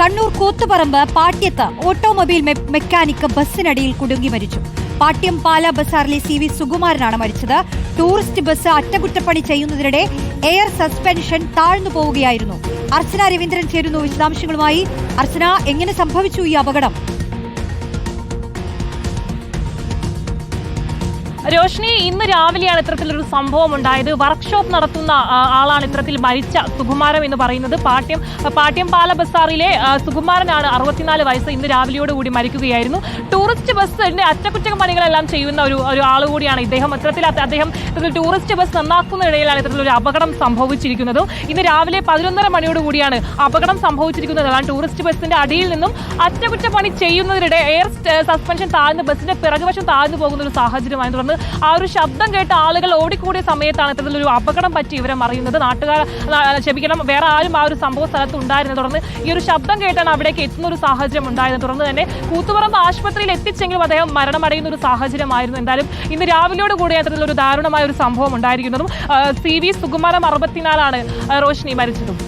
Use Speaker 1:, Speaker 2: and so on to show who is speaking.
Speaker 1: കണ്ണൂർ കൂത്തുപറമ്പ് പാട്യത്ത് automobile mechanic ബസ്സിനടിയിൽ കുടുങ്ങി മരിച്ചു. പാട്യം പാല ബസാറിലെ സി വി സുകുമാരനാണ് മരിച്ചത്. ടൂറിസ്റ്റ് ബസ് അറ്റകുറ്റപ്പണി ചെയ്യുന്നതിനിടെ എയർ സസ്പെൻഷൻ താഴ്ന്നു പോവുകയായിരുന്നു. അർച്ചന രവീന്ദ്രൻ ചേരുന്നു വിശദാംശങ്ങളുമായി. അർച്ചന എങ്ങനെ സംഭവിച്ചു ഈ അപകടം?
Speaker 2: രോഷിനി ഇന്ന് രാവിലെയാണ് ഇത്തരത്തിലൊരു സംഭവം ഉണ്ടായത്. വർക്ക്ഷോപ്പ് നടത്തുന്ന ആളാണ് ഇത്തരത്തിൽ മരിച്ച സുകുമാരൻ എന്ന് പറയുന്നത്. പാട്യം പാട്യം പാല ബസാറിലെ സുകുമാരനാണ് അറുപത്തിനാല് വയസ്സ്. ഇന്ന് രാവിലെയോടുകൂടി മരിക്കുകയായിരുന്നു. ടൂറിസ്റ്റ് ബസ്സിന്റെ അറ്റകുറ്റപ്പണികളെല്ലാം ചെയ്യുന്ന ഒരു ഒരു ആൾ കൂടിയാണ് ഇദ്ദേഹം. ഇത്തരത്തിൽ അദ്ദേഹം ടൂറിസ്റ്റ് ബസ് നന്നാക്കുന്ന ഇടയിലാണ് ഇത്തരത്തിലൊരു അപകടം സംഭവിച്ചിരിക്കുന്നത്. ഇന്ന് രാവിലെ പതിനൊന്നര മണിയോട് കൂടിയാണ് അപകടം സംഭവിച്ചിരിക്കുന്നത്. അതാണ് ടൂറിസ്റ്റ് ബസ്സിന്റെ അടിയിൽ നിന്നും അറ്റകുറ്റപ്പണി ചെയ്യുന്നതിനിടെ എയർ സസ്പെൻഷൻ താഴ്ന്ന് ബസ്സിന്റെ പിറകുവശം താഴ്ന്നു പോകുന്ന ഒരു സാഹചര്യമായി തുടർന്ന് ആ ഒരു ശബ്ദം കേട്ട് ആളുകൾ ഓടിക്കൂടിയ സമയത്താണ് ഇത്തരത്തിലൊരു അപകടം പറ്റി ഇവരെ അറിയുന്നത് നാട്ടുകാർ ക്ഷമിക്കണം വേറെ ആരും ആ ഒരു സംഭവ സ്ഥലത്ത് ഉണ്ടായിരുന്നു തുടർന്ന് ഈ ഒരു ശബ്ദം കേട്ടാണ് അവിടേക്ക് എത്തുന്ന ഒരു സാഹചര്യം ഉണ്ടായിരുന്നത് തുടർന്ന് തന്നെ കൂത്തുപറമ്പ് ആശുപത്രിയിൽ എത്തിച്ചെങ്കിലും അദ്ദേഹം മരണമടയുന്ന ഒരു സാഹചര്യമായിരുന്നു. എന്തായാലും ഇന്ന് രാവിലെയോട് കൂടി അത്തരത്തിലൊരു ദാരുണമായ ഒരു സംഭവം ഉണ്ടായിരിക്കുന്നതും സി വി സുകുമാരൻ അറുപത്തിനാലാണ് റോഷിനി മരിച്ചതും.